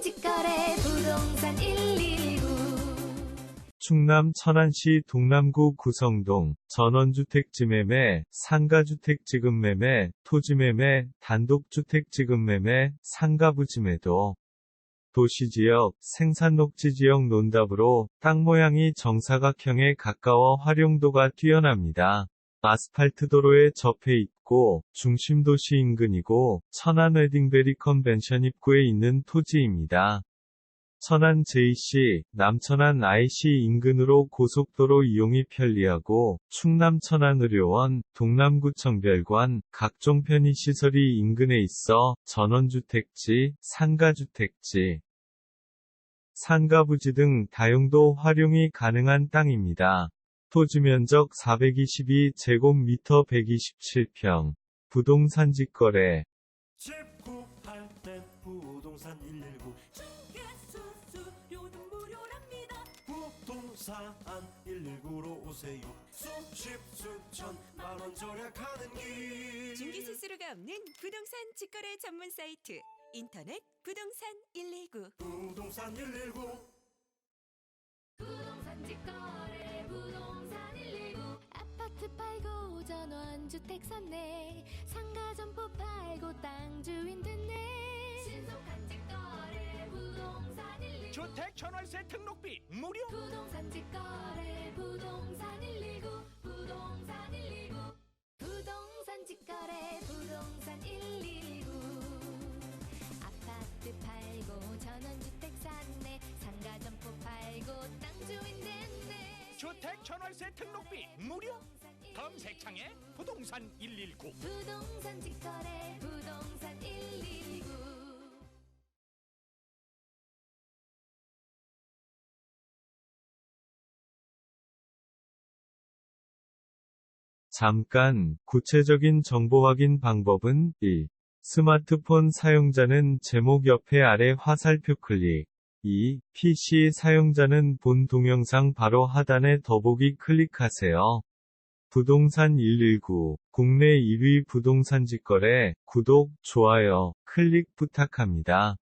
직거래 부동산 119 충남 천안시 동남구 구성동 전원주택 지 매매, 상가주택 지 급매매, 토지 매매, 단독주택 지 급매매, 상가부 지 매도. 도시지역, 생산녹지지역 논답으로 땅 모양이 정사각형에 가까워 활용도가 뛰어납니다. 아스팔트 도로에 접해 있고 중심 도시 인근이고 천안 웨딩베리 컨벤션 입구에 있는 토지입니다. 천안 JC, 남천안 IC 인근으로 고속도로 이용이 편리하고 충남 천안의료원, 동남구청 별관, 각종 편의시설이 인근에 있어 전원주택지, 상가주택지, 상가부지 등 다용도 활용이 가능한 땅입니다. 토지 면적 422제곱미터 127평. 부동산 직거래. 집 구할 땐 부동산 119 수수료도 무료랍니다. 부동산 119로 오세요. 수십 수천 만원 절약하는 길. 중개 수수료가 없는 부동산 직거래 전문 사이트 인터넷 부동산 119 부동산 119 팔고 전원주택 샀네. 상가 점포 팔고 땅 주인 됐네. 신속한 직거래 부동산 119 주택 전월세 등록비 무료. 부동산 직거래 부동산 119 부동산 119 부동산 직거래 부동산 119 아파트 팔고 전원주택 샀네. 상가 점포 팔고 땅 주인 됐네. 주택 전월세 등록비 무료 검색창에 부동산 119 부동산 직거래 부동산 119 잠깐, 구체적인 정보 확인 방법은 1. 스마트폰 사용자는 제목 옆에 아래 화살표 클릭. 2. PC 사용자는 본 동영상 바로 하단에 더보기 클릭하세요. 부동산 119, 국내 1위 부동산 직 거래, 구독, 좋아요, 클릭 부탁합니다.